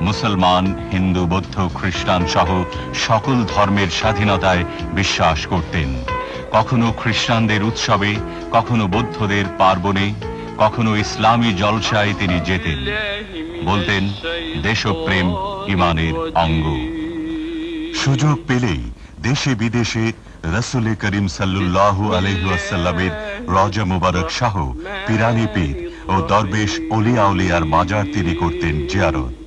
মুসলমান, হিন্দু, বৌদ্ধ, খ্রিস্টান সহ সকল ধর্মের স্বাধীনতায় বিশ্বাস করতেন। কখনো খ্রিস্টানদের উৎসবে, কখনো বৌদ্ধদের পার্বণে, কখনো ইসলামী জলসায় তিনি যেতেন। বলতেন, দেশপ্রেম ইমানের অঙ্গ। সুযোগ পেলেই দেশে বিদেশে রসুল করিম সাল্লুল্লাহ আলহাসাল্লামের রজা মুবারক সহ পিরানি পীর ও দরবেশ অলিয়া উলিয়ার মাজার তিনি করতেন জিয়ারত।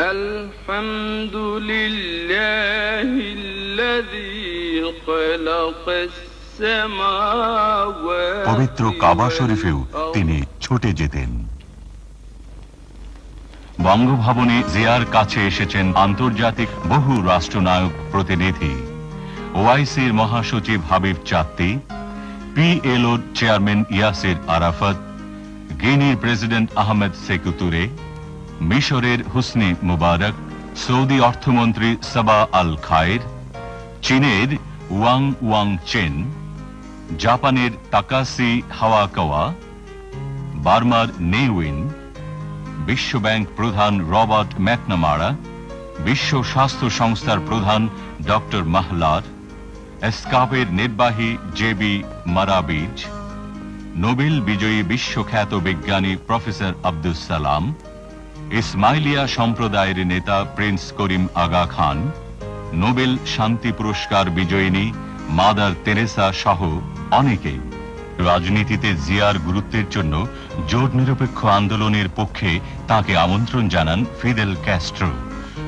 الحمد لله الذي خلق السماوات পবিত্র কাবা শরীফেও তিনি ছুটে যেতেন বঙ্গভবনে জিয়ার কাছে এসেছেন আন্তর্জাতিক বহু রাষ্ট্রনায়ক প্রতিনিধি ওআইসির মহাসচিব হাবিব চাত্তি পিএলওর চেয়ারম্যান ইয়াসির আরাফাত গিনির প্রেসিডেন্ট আহমেদ সেকুতুরে মিশরের হুসনি মুবারক সৌদি অর্থমন্ত্রী সাবা আল খায়ের, চীনের ওয়াং ওয়াং চেন, জাপানের তাকাসি হাওয়াকাওয়া, বার্মার নেউইন বিশ্বব্যাংক প্রধান রবার্ট ম্যাকনামারা, বিশ্ব স্বাস্থ্য সংস্থার প্রধান ডক্টর মাহলার, এসকাপের নির্বাহী জেবি মারাবিজ, নোবেল বিজয়ী বিশ্বখ্যাত বিজ্ঞানী প্রফেসর আব্দুস সালাম ইসমাইলিয়া সম্প্রদায়ের নেতা প্রিন্স করিম আগা খান নোবেল শান্তি পুরস্কার বিজয়িনী মাদার তেরেসা সহ অনেকেই রাজনীতিতে জিয়ার গুরুত্বের জন্য জোট নিরপেক্ষ আন্দোলনের পক্ষে তাকে আমন্ত্রণ জানান ফিদেল ক্যাস্ট্রো।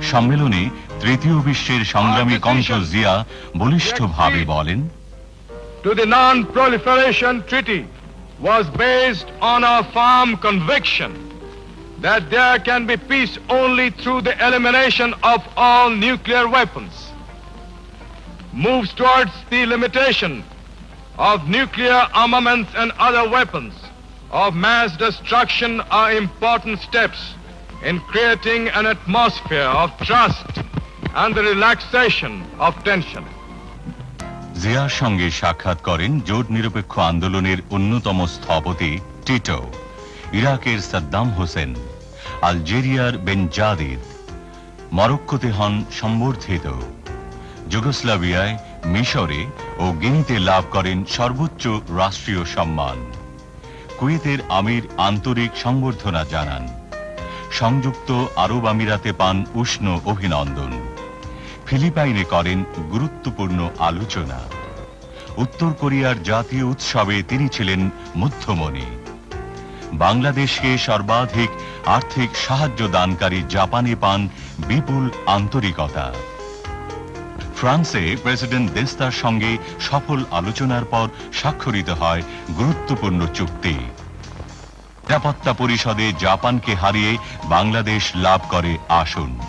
সম্মেলনে তৃতীয় বিশ্বের সংগ্রামী কণ্ঠ জিয়া বলিষ্ঠভাবে বলেন to the Non-Proliferation Treaty was based on a firm conviction that there can be peace only through the elimination of all nuclear weapons. Moves towards the limitation of nuclear armaments and other weapons of mass destruction are important steps in creating an atmosphere of trust and the relaxation of tension. জিয়ার সঙ্গে সাক্ষাৎ করেন জোট নিরপেক্ষ আন্দোলনের অন্যতম স্থপতি Tito ইরাকের সাদ্দাম হোসেন আলজেরিয়ার বেনজাদিদ মরক্কোতে হন সম্বর্ধিত। যুগোস্লাভিয়ায় মিশরে ও গিনিতে লাভ করেন সর্বোচ্চ রাষ্ট্রীয় সম্মান। কুয়েতের আমির আন্তরিক সংবর্ধনা জানান। সংযুক্ত আরব আমিরাতে পান উষ্ণ অভিনন্দন। ফিলিপাইনে করেন গুরুত্বপূর্ণ আলোচনা। উত্তর কোরিয়ার জাতীয় উৎসবে তিনি ছিলেন মধ্যমণি। বাংলাদেশকে সর্বাধিক আর্থিক সাহায্য দানকারী জাপানে পান বিপুল আন্তরিকতা। ফ্রান্সে প্রেসিডেন্ট দেস্তার সঙ্গে সফল আলোচনার পর স্বাক্ষরিত হয় গুরুত্বপূর্ণ চুক্তি। নিরাপত্তা পরিষদে জাপানকে হারিয়ে বাংলাদেশ লাভ করে আসন।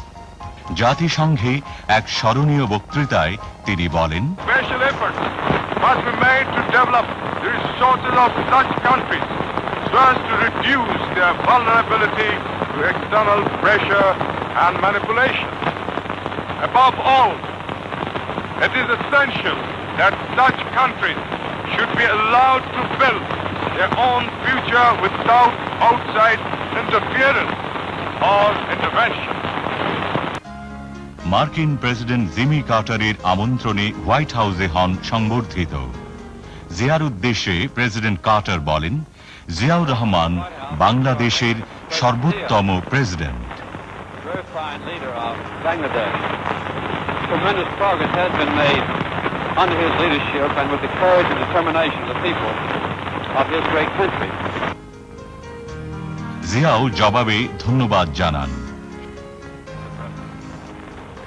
জাতিসংঘে এক স্মরণীয় বক্তৃতায় তিনি বলেন must be made to develop the resources of such countries. so as to reduce their vulnerability to external pressure and manipulation. Above all, it is essential that such countries should be allowed to build their own future without outside interference or intervention. মার্কিন president Jimmy কার্টারের আমন্ত্রণে white হাউসে হন সংবর্ধিত জিয়ার উদ্দেশ্যে president Carter বলেন জিয়াউর রহমান বাংলাদেশের সর্বোত্তম president very of Bangladesh. Tremendous progress has been made under his leadership and with the courage and determination of the people of his great country. জিয়াও জবাবে ধন্যবাদ জানান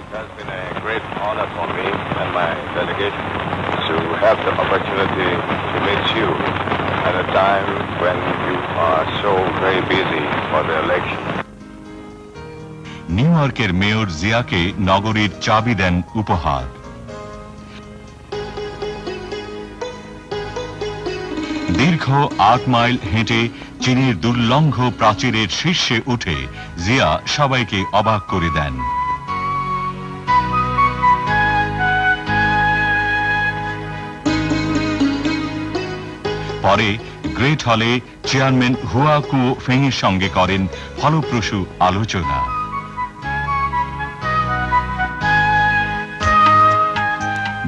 It has been a great honor for me and my delegation to have the opportunity to meet you at a time when you are so very busy for the election. New ইয়র্কের mayor জিয়াকে নগরীর চাবি দেন উপহার দীর্ঘ আট mile হেঁটে চীনের দুর্লঙ্ঘ প্রাচীরের শীর্ষে উঠে জিয়া সবাইকে অবাক করে দেন পরে গ্রেট হলে চেয়ারম্যান হুয়া কুও ফেংয়ের সঙ্গে করেন ফলপ্রসূ আলোচনা।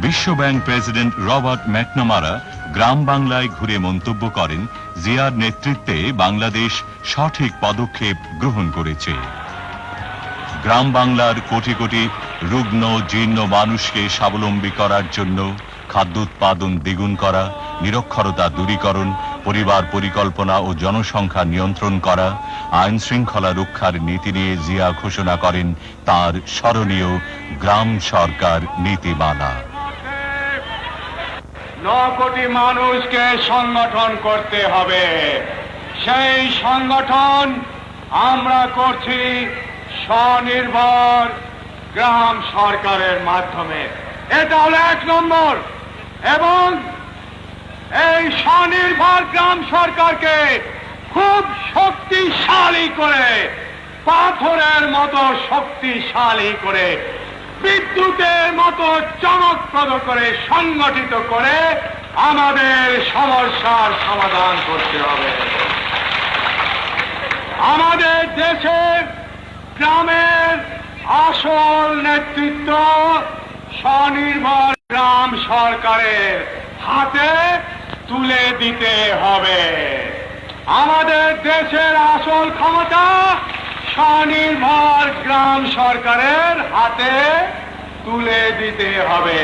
বিশ্বব্যাংক প্রেসিডেন্ট রবার্ট ম্যাকনামারা গ্রাম বাংলায় ঘুরে মন্তব্য করেন, জিয়ার নেতৃত্বে বাংলাদেশ সঠিক পদক্ষেপ গ্রহণ করেছে। গ্রাম বাংলার কোটি কোটি রুগ্ন, জীর্ণ মানুষকে স্বাবলম্বী করার জন্য খাদ্য উৎপাদন দ্বিগুণ করা নিরক্ষরতা দূরীকরণ, পরিবার পরিকল্পনা ও জনসংখ্যা নিয়ন্ত্রণ করা, আইন শৃঙ্খলা রক্ষার নীতি নিয়ে জিয়া ঘোষণা করেন তার স্মরণীয় গ্রাম সরকার নীতিমালা। কোটি মানুষকে সংগঠন করতে হবে। সেই সংগঠন আমরা করছি স্বনির্ভর গ্রাম সরকারের মাধ্যমে। এটা হলো এক নম্বর। এবং এই স্বনির্ভর গ্রাম সরকারকে খুব শক্তিশালী করে, পাথরের মতো শক্তিশালী করে, বিদ্যুতের মতো চমকপ্রদ করে সংগঠিত করে আমাদের সমস্যার সমাধান করতে হবে। আমাদের দেশের গ্রামের আসল নেতৃত্ব স্বনির্ভর গ্রাম সরকারের হাতে তুলে দিতে হবে। আমাদের দেশের আসল ক্ষমতা স্বনির্ভর গ্রাম সরকারের হাতে তুলে দিতে হবে।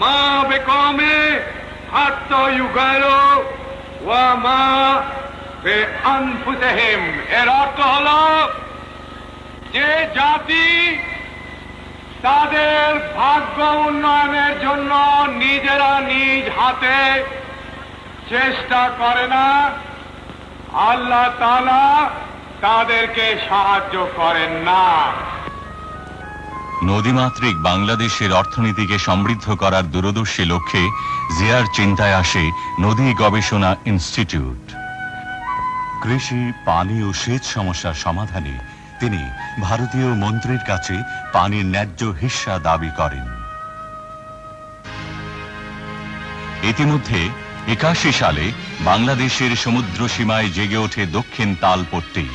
মা বেকমে হাত্তা ইউগাইরু ওয়া মা আনফুসিহিম এর অর্থ হলো, যে জাতি তাদের ভাগ্য উন্নয়নের জন্য নিজেরা নিজ হাতে চেষ্টা করে না, আল্লাহ তাআলা তাদেরকে সাহায্য করেন না। নদীমাতৃক বাংলাদেশের অর্থনীতিকে সমৃদ্ধ করার দূরদর্শী লক্ষ্যে জিয়ার চিন্তায় আসে নদী গবেষণা ইনস্টিটিউট। কৃষি, পানি ও সেচ সমস্যার সমাধানে তিনি ভারতীয় মন্ত্রীর কাছে পানির ন্যায্য হিস্সা দাবি করেন। ইতিমধ্যে একাশি সালে বাংলাদেশের সমুদ্র সীমায় জেগে ওঠে দক্ষিণ তালপট্টি।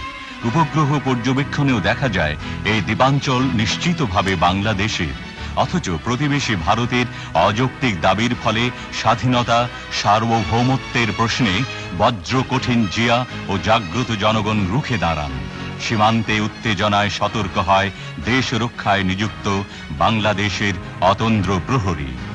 উপগ্রহ পর্যবেক্ষণেও দেখা যায়, এই দ্বীপাঞ্চল নিশ্চিতভাবে বাংলাদেশের অথচ প্রতিবেশী ভারতের অযৌক্তিক দাবির ফলে স্বাধীনতা, সার্বভৌমত্বের প্রশ্নে বজ্র কঠিন জিয়া ও জাগ্রত জনগণ রুখে দাঁড়ান। সীমান্তে উত্তেজনায় সতর্ক হয়, দেশ রক্ষায় নিযুক্ত বাংলাদেশের অতন্দ্র প্রহরী।